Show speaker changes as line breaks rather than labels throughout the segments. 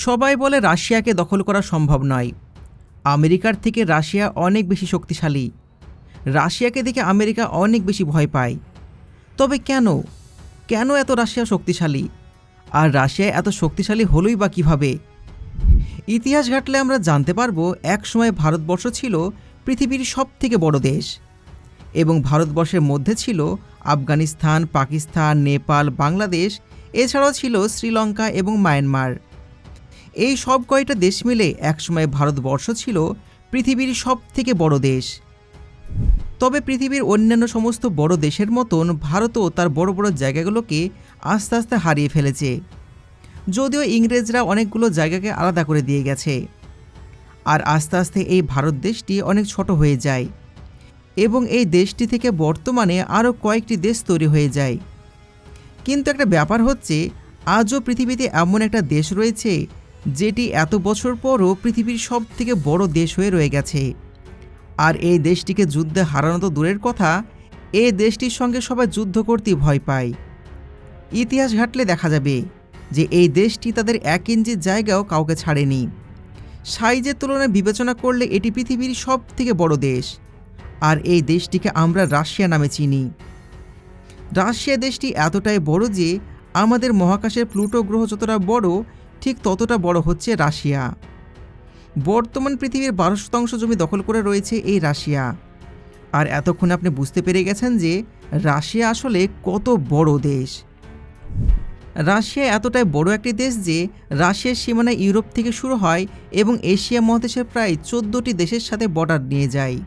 সবাই বলে রাশিয়াকে দখল করা সম্ভব নয়। আমেরিকার থেকে রাশিয়া অনেক বেশি শক্তিশালী। রাশিয়াকে দেখে আমেরিকা অনেক বেশি ভয় পায়। তবে কেন? কেন এত রাশিয়া শক্তিশালী? আর রাশিয়া এত শক্তিশালী হলোই বা কীভাবে? ইতিহাস ঘাটলে আমরা জানতে পারব, একসময় ভারতবর্ষ ছিল পৃথিবীর সব থেকে বড় দেশ। এবং ভারতবর্ষের মধ্যে ছিল আফগানিস্তান, পাকিস্তান, নেপাল, বাংলাদেশ, এছাড়াও ছিল শ্রীলঙ্কা এবং মায়ানমার। এই সব কয়টা দেশ মিলে একসময় ভারতবর্ষ ছিল পৃথিবীর সব থেকে বড় দেশ। তবে পৃথিবীর অন্যান্য সমস্ত বড় দেশের মতন ভারতও তার বড় বড় জায়গাগুলোকে আস্তে আস্তে হারিয়ে ফেলেছে। যদিও ইংরেজরা অনেকগুলো জায়গাকে আলাদা করে দিয়ে গেছে। আর আস্তে আস্তে এই ভারত দেশটি অনেক ছোট হয়ে যায় এবং এই দেশটি থেকে বর্তমানে আরও কয়েকটি দেশ তৈরি হয়ে যায়। কিন্তু একটা ব্যাপার হচ্ছে, আজও পৃথিবীতে এমন একটা দেশ রয়েছে যেটি এত বছর পরও পৃথিবীর সব থেকে বড় দেশ হয়ে রয়ে গেছে। আর এই দেশটিকে যুদ্ধে হারানো তো দূরের কথা এই দেশটির সঙ্গে সবাই যুদ্ধ করতে ভয় পায়। ইতিহাস ঘাটলে দেখা যাবে যে এই দেশটি তাদের এক ইঞ্চি জায়গাও কাউকে ছাড়েনি। সাইজের তুলনায় বিবেচনা করলে এটি পৃথিবীর সব থেকে বড় দেশ। আর এই দেশটিকে আমরা রাশিয়া নামে চিনি। রাশিয়া দেশটি এতটাই বড় যে আমাদের মহাকাশের প্লুটো গ্রহ যতটা বড় ঠিক ততটা বড় হচ্ছে রাশিয়া। বর্তমান পৃথিবীর বারো শতাংশ জমি দখল করে রয়েছে এই রাশিয়া। আর এতক্ষণে আপনি বুঝতে পেরে গেছেন যে রাশিয়া আসলে কত বড় দেশ। রাশিয়া এতটাই বড় একটি দেশ যে রাশিয়ার সীমানা ইউরোপ থেকে শুরু হয় এবং এশিয়া মহাদেশের প্রায় চোদ্দোটি দেশের সাথে বর্ডার নিয়ে যায়।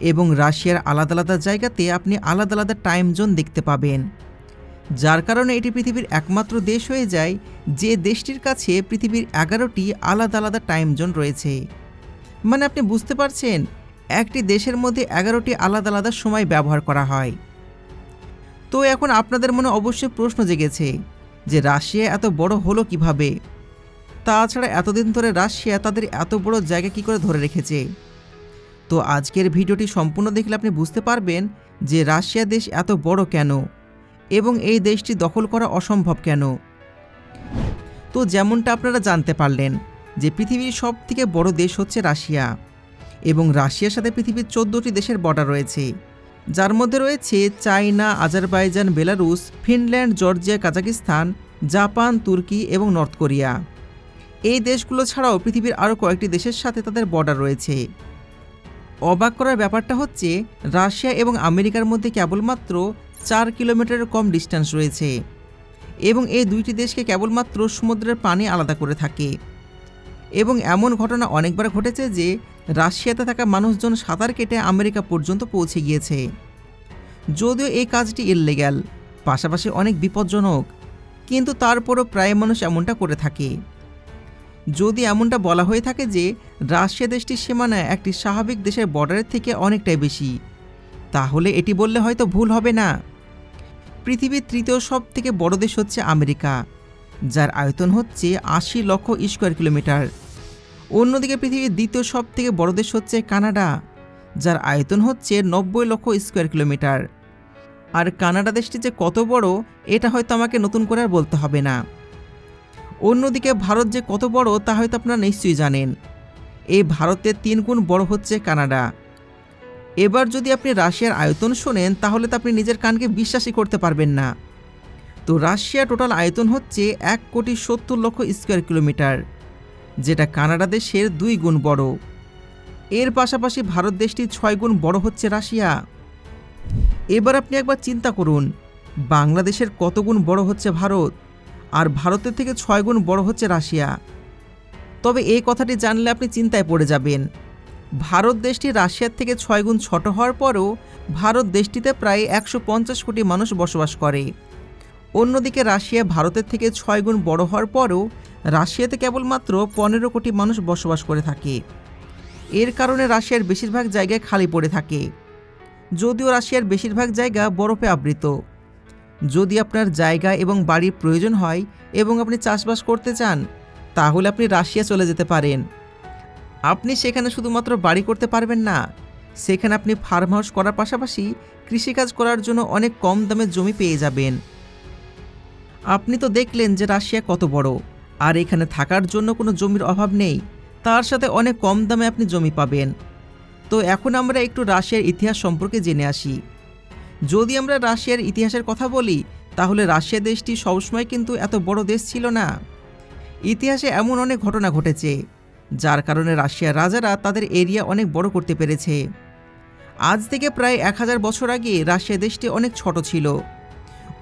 এবং রাশিয়ার আলাদা আলাদা জায়গাতে আপনি আলাদা আলাদা টাইম জোন দেখতে পাবেন। যার কারণে এটি পৃথিবীর একমাত্র দেশ হয়ে যায় যে দেশটির কাছে পৃথিবীর এগারোটি আলাদা আলাদা টাইম জোন রয়েছে। মানে আপনি বুঝতে পারছেন, একটি দেশের মধ্যে এগারোটি আলাদা আলাদা সময় ব্যবহার করা হয়। তো এখন আপনাদের মনে অবশ্যই প্রশ্ন জেগেছে যে রাশিয়া এত বড় হলো কীভাবে? তাছাড়া এতদিন ধরে রাশিয়া তাদের এত বড় জায়গা কী করে ধরে রেখেছে? তো আজকের ভিডিওটি সম্পূর্ণ দেখলে আপনি বুঝতে পারবেন যে রাশিয়া দেশ এত বড় কেন? এবং এই দেশটি দখল করা অসম্ভব কেন? তো যেমনটা আপনারা জানতে পারলেন যে পৃথিবীর সব থেকে বড় দেশ হচ্ছে রাশিয়া এবং রাশিয়ার সাথে পৃথিবীর চোদ্দোটি দেশের বর্ডার রয়েছে। যার মধ্যে রয়েছে China, Azerbaijan Belarus Finland, Georgia, Kazakhstan, Japan, তুর্কি এবং নর্থ কোরিয়া। এই দেশগুলো ছাড়াও পৃথিবীর আরও কয়েকটি দেশের সাথে তাদের বর্ডার রয়েছে। অবাক করার ব্যাপারটা হচ্ছে, রাশিয়া এবং আমেরিকার মধ্যে কেবলমাত্র চার কিলোমিটারের কম ডিস্টেন্স রয়েছে এবং এই দুইটি দেশকে কেবলমাত্র সমুদ্রের পানি আলাদা করে থাকে। এবং এমন ঘটনা অনেকবার ঘটেছে যে, রাশিয়াতে থাকা মানুষজন সাঁতার কেটে আমেরিকা পর্যন্ত পৌঁছে গিয়েছে। যদিও এই কাজটি ইললিগ্যাল পাশাপাশি অনেক বিপজ্জনক, কিন্তু তারপরও প্রায় মানুষ এমনটা করে থাকে। যদি এমনটা বলা হয়ে থাকে যে রাশিয়া দেশটির সীমানা একটি স্বাভাবিক দেশের বর্ডারের থেকে অনেকটাই বেশি, তাহলে এটি বললে হয়তো ভুল হবে না। পৃথিবীর তৃতীয় সব থেকে বড় দেশ হচ্ছে আমেরিকা, যার আয়তন হচ্ছে আশি লক্ষ স্কোয়ার কিলোমিটার। অন্যদিকে পৃথিবীর দ্বিতীয় সব থেকে বড় দেশ হচ্ছে কানাডা, যার আয়তন হচ্ছে নব্বই লক্ষ স্কোয়ার কিলোমিটার। আর কানাডা দেশটি যে কত বড়, এটা হয়তো আমাকে নতুন করে আর বলতে হবে না। অন্যদিকে ভারত যে কত বড়, তা হয়তো আপনারা নিশ্চয়ই জানেন। এই ভারতের তিন গুণ বড় হচ্ছে কানাডা। এবার যদি আপনি রাশিয়ার আয়তন শোনেন, তাহলে তো আপনি নিজের কানকে বিশ্বাসই করতে পারবেন না। তো রাশিয়া টোটাল আয়তন হচ্ছে এক কোটি সত্তর লক্ষ স্কোয়ার কিলোমিটার, যেটা কানাডা দেশের দুই গুণ বড়। এর পাশাপাশি ভারত দেশটি ছয় গুণ বড় হচ্ছে রাশিয়া। এবার আপনি একবার চিন্তা করুন, বাংলাদেশের কত গুণ বড় হচ্ছে ভারত? আর ভারতের থেকে ছয় গুণ বড় হচ্ছে রাশিয়া। তবে এই কথাটি জানলে আপনি চিন্তায় পড়ে যাবেন। ভারত দেশটি রাশিয়ার থেকে ছয় গুণ ছোট হওয়ার পরেও ভারত দেশটিতে প্রায় একশো পঞ্চাশ কোটি মানুষ বসবাস করে। অন্যদিকে রাশিয়া ভারতের থেকে ছয় গুণ বড় হওয়ার পরও রাশিয়াতে কেবলমাত্র পনেরো কোটি মানুষ বসবাস করে থাকে। এর কারণে রাশিয়ার বেশিরভাগ জায়গায় খালি পড়ে থাকে। যদিও রাশিয়ার বেশিরভাগ জায়গা বরফে আবৃত। যদি আপনার জায়গা এবং বাড়ির প্রয়োজন হয় এবং আপনি চাষবাস করতে চান, তাহলে আপনি রাশিয়া চলে যেতে পারেন। আপনি সেখানে শুধুমাত্র বাড়ি করতে পারবেন না, সেখানে আপনি ফার্ম হাউস করার পাশাপাশি কৃষিকাজ করার জন্য অনেক কম দামে জমি পেয়ে যাবেন। আপনি তো দেখলেন যে রাশিয়া কত বড়, আর এখানে থাকার জন্য কোনো জমির অভাব নেই, তার সাথে অনেক কম দামে আপনি জমি পাবেন। তো এখন আমরা একটু রাশিয়ার ইতিহাস সম্পর্কে জেনে আসি। যদি আমরা রাশিয়ার ইতিহাসের কথা বলি, তাহলে রাশিয়া দেশটি সবসময় কিন্তু এত বড় দেশ ছিল না। ইতিহাসে এমন অনেক ঘটনা ঘটেছে, যার কারণে রাশিয়ার রাজারা তাদের এরিয়া অনেক বড় করতে পেরেছে। আজ থেকে প্রায় এক হাজার বছর আগে রাশিয়া দেশটি অনেক ছোট ছিল।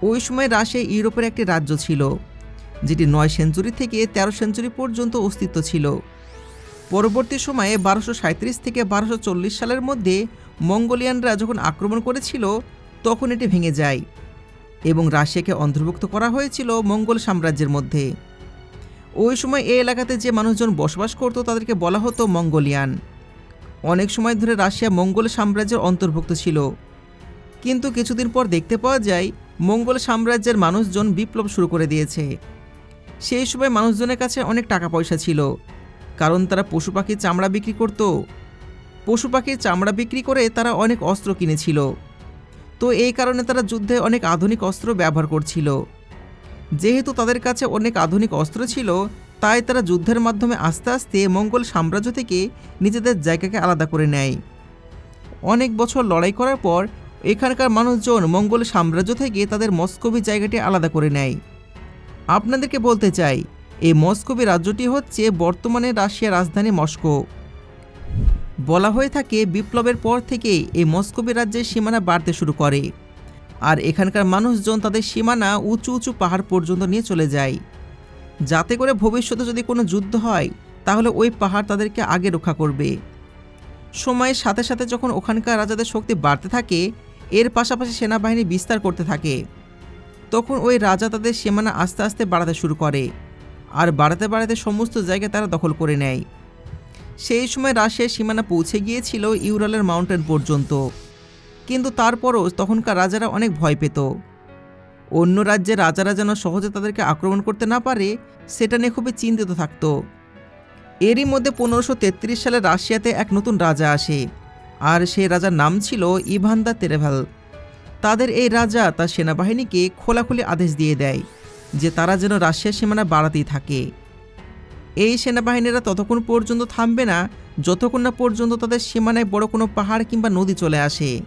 ওই সময় রাশিয়া ইউরোপের একটি রাজ্য ছিল, যেটি নয় সেঞ্চুরি থেকে তেরো সেঞ্চুরি পর্যন্ত অস্তিত্ব ছিল। পরবর্তী সময়ে বারোশো সাঁত্রিশ থেকে বারোশো চল্লিশ সালের মধ্যে মঙ্গোলিয়ানরা যখন আক্রমণ করেছিল তখন এটি ভেঙে যায় এবং রাশিয়াকে অন্তর্ভুক্ত করা হয়েছিল মঙ্গল সাম্রাজ্যের মধ্যে। ওই সময় এই এলাকাতে যে মানুষজন বসবাস করত তাদেরকে বলা হতো মঙ্গোলিয়ান। অনেক সময় ধরে রাশিয়া মঙ্গল সাম্রাজ্যের অন্তর্ভুক্ত ছিল। কিন্তু কিছুদিন পর দেখতে পাওয়া যায়, মঙ্গল সাম্রাজ্যের মানুষজন বিপ্লব শুরু করে দিয়েছে। সেই সময় মানুষজনের কাছে অনেক টাকা পয়সা ছিল, কারণ তারা পশু পাখির চামড়া বিক্রি করত। পশু পাখির চামড়া বিক্রি করে তারা অনেক অস্ত্র কিনেছিল। তো এই কারণে তারা যুদ্ধে অনেক আধুনিক অস্ত্র ব্যবহার করছিল। যেহেতু তাদের কাছে অনেক আধুনিক অস্ত্র ছিল, তাই তারা যুদ্ধের মাধ্যমে আস্তে আস্তে মঙ্গল সাম্রাজ্য থেকে নিজেদের জায়গাকে আলাদা করে নেয়। অনেক বছর লড়াই করার পর এখানকার মানুষজন মঙ্গল সাম্রাজ্য থেকে তাদের মস্কোভি জায়গাটি আলাদা করে নেয়। আপনাদেরকে বলতে চাই, এই মস্কোভি রাজ্যটি হচ্ছে বর্তমানে রাশিয়ার রাজধানী মস্কো। বলা হয়ে থাকে বিপ্লবের পর থেকে এই মস্কোভি রাজ্যের সীমানা বাড়তে শুরু করে। আর এখানকার মানুষজন তাদের সীমানা উঁচু উঁচু পাহাড় পর্যন্ত নিয়ে চলে যায়। যাতে করে ভবিষ্যতে যদি কোনো যুদ্ধ হয়, তাহলে ওই পাহাড় তাদেরকে আগে রক্ষা করবে। সময়ের সাথে সাথে যখন ওখানকার রাজাদের শক্তি বাড়তে থাকে, এর পাশাপাশি সেনাবাহিনী বিস্তার করতে থাকে, তখন ওই রাজা তাদের সীমানা আস্তে আস্তে বাড়াতে শুরু করে। আর বাড়াতে বাড়াতে সমস্ত জায়গা তারা দখল করে নেয়। সেই সময় রাশিয়ার সীমানা পৌঁছে গিয়েছিল ইউরালের মাউন্টেন পর্যন্ত। কিন্তু তারপরও তখনকার রাজারা অনেক ভয় পেত। অন্য রাজ্যের রাজারা যেন সহজে তাদেরকে আক্রমণ করতে না পারে, সেটা নিয়ে খুবই চিন্তিত থাকত। এরই মধ্যে পনেরোশো সালে রাশিয়াতে এক নতুন রাজা আসে, আর সেই রাজার নাম ছিল ইভান্দা তেরেভাল। তাদের এই রাজা তার সেনাবাহিনীকে খোলাখুলি আদেশ দিয়ে দেয় যে তারা যেন রাশিয়ার সীমানা বাড়াতেই থাকে। এই সেনাবাহিনীরা ততক্ষণ পর্যন্ত থামবে না, যতক্ষণ না পর্যন্ত তাদের সীমানায় বড় কোনো পাহাড় কিংবা নদী চলে আসে।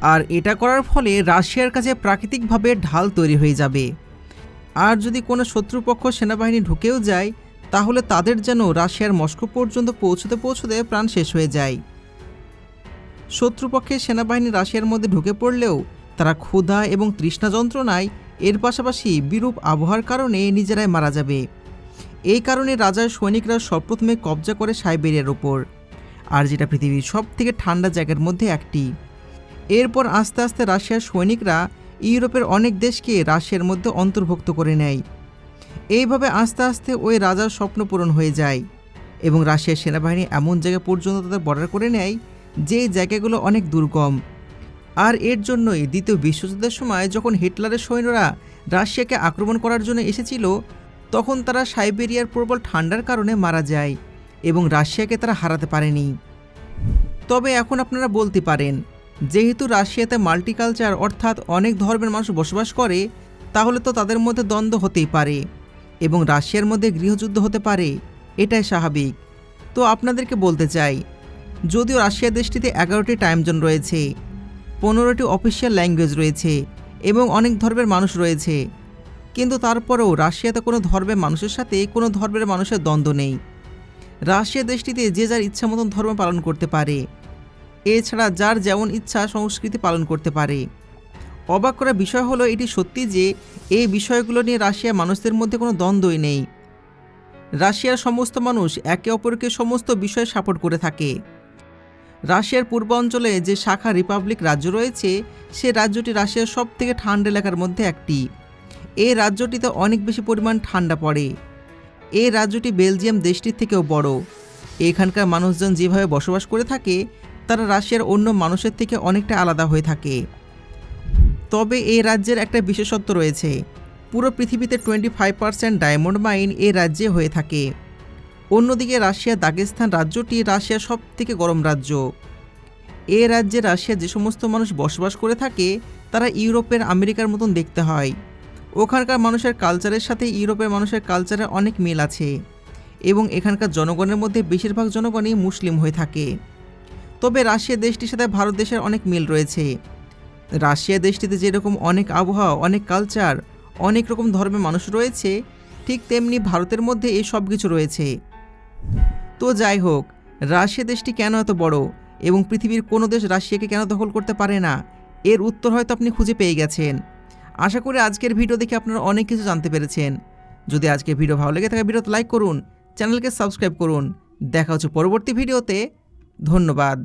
আর এটা করার ফলে রাশিয়ার কাছে প্রাকৃতিকভাবে ঢাল তৈরি হয়ে যাবে। আর যদি কোনো শত্রুপক্ষ সেনাবাহিনী ঢুকেও যায়, তাহলে তাদের যেন রাশিয়ার মস্কো পর্যন্ত পৌঁছতে পৌঁছতে প্রাণ শেষ হয়ে যায়। শত্রুপক্ষের সেনাবাহিনী রাশিয়ার মধ্যে ঢুকে পড়লেও তারা ক্ষুধা এবং তৃষ্ণা যন্ত্রণায় এর পাশাপাশি বিরূপ আবহাওয়ার কারণে নিজেরাই মারা যাবে। এই কারণে রাজার সৈনিকরা সর্বপ্রথমে কবজা করে সাইবেরিয়ার ওপর, আর যেটা পৃথিবীর সব থেকে ঠান্ডা জায়গার মধ্যে একটি। এরপর আস্তে আস্তে রাশিয়ার সৈনিকরা ইউরোপের অনেক দেশকে রাশিয়ার মধ্যে অন্তর্ভুক্ত করে নেয়। এইভাবে আস্তে আস্তে ওই রাজার স্বপ্ন পূরণ হয়ে যায় এবং রাশিয়ার সেনাবাহিনী এমন জায়গা পর্যন্ত তাদের বর্ডার করে নেয় যে জায়গাগুলো অনেক দুর্গম। আর এর জন্যই দ্বিতীয় বিশ্বযুদ্ধের সময় যখন হিটলারের সৈন্যরা রাশিয়াকে আক্রমণ করার জন্য এসেছিল তখন তারা সাইবেরিয়ার প্রবল ঠান্ডার কারণে মারা যায় এবং রাশিয়াকে তারা হারাতে পারেনি। তবে এখন আপনারা বলতে পারেন, যেহেতু রাশিয়াতে মাল্টিকালচার অর্থাৎ অনেক ধর্মের মানুষ বসবাস করে, তাহলে তো তাদের মধ্যে দ্বন্দ্ব হতেই পারে এবং রাশিয়ার মধ্যে গৃহযুদ্ধ হতে পারে, এটাই স্বাভাবিক। তো আপনাদেরকে বলতে চাই, যদিও রাশিয়া দেশটিতে এগারোটি টাইম জোন রয়েছে, পনেরোটি অফিসিয়াল ল্যাঙ্গুয়েজ রয়েছে এবং অনেক ধর্মের মানুষ রয়েছে কিন্তু তারপরেও রাশিয়াতে কোনো ধর্মের মানুষের সাথে কোনো ধর্মের মানুষের দ্বন্দ্ব নেই। রাশিয়া দেশটিতে যে যার ইচ্ছা মতন ধর্ম পালন করতে পারে। এছাড়া যার যেমন ইচ্ছা সংস্কৃতি পালন করতে পারে। অবাক করা বিষয় হলো এটি সত্যি যে এই বিষয়গুলো নিয়ে রাশিয়ার মানুষদের মধ্যে কোনো দ্বন্দ্বই নেই। রাশিয়ার সমস্ত মানুষ একে অপরকে সমস্ত বিষয়ে সাপোর্ট করে থাকে। রাশিয়ার পূর্বাঞ্চলে যে শাখা রিপাবলিক রাজ্য রয়েছে, সে রাজ্যটি রাশিয়ার সব থেকে ঠান্ডা এলাকার মধ্যে একটি। এই রাজ্যটিতে অনেক বেশি পরিমাণ ঠান্ডা পড়ে। এই রাজ্যটি বেলজিয়াম দেশটির থেকেও বড়। এখানকার মানুষজন যেভাবে বসবাস করে থাকে, তারা রাশিয়ার অন্য মানুষের থেকে অনেকটা আলাদা হয়ে থাকে। তবে এই রাজ্যের একটা বিশেষত্ব রয়েছে, পুরো পৃথিবীতে twenty five percent diamond mine এই রাজ্যে হয়ে থাকে। অন্যদিকে রাশিয়া দাগেস্তান রাজ্যটি রাশিয়ার সব থেকে গরম রাজ্য। এ রাজ্যে রাশিয়া যে সমস্ত মানুষ বসবাস করে থাকে, তারা ইউরোপের আমেরিকার মতন দেখতে হয়। ওখানকার মানুষের কালচারের সাথে ইউরোপের মানুষের কালচারের অনেক মিল আছে এবং এখানকার জনগণের মধ্যে বেশিরভাগ জনগণই মুসলিম হয়ে থাকে। তবে রাশিয়া দেশটির সাথে ভারত দেশের অনেক মিল রয়েছে। রাশিয়া দেশটিতে যেরকম অনেক আবহাওয়া, অনেক কালচার অনেক রকম ধর্মের মানুষ রয়েছে, ঠিক তেমনি ভারতের মধ্যে এই সব কিছু রয়েছে। তো যাই হোক, রাশিয়া দেশটি কেন এত বড় এবং পৃথিবীর কোনো দেশ রাশিয়াকে কেন দখল করতে পারে না? এর উত্তর হয়তো আপনি খুঁজে পেয়ে গেছেন। আশা করি আজকের ভিডিও দেখে আপনারা অনেক কিছু জানতে পেরেছেন। যদি আজকের ভিডিও ভালো লেগে থাকে, ভিডিওতে লাইক করুন, চ্যানেলকে সাবস্ক্রাইব করুন। দেখা হচ্ছে পরবর্তী ভিডিওতে। ধন্যবাদ।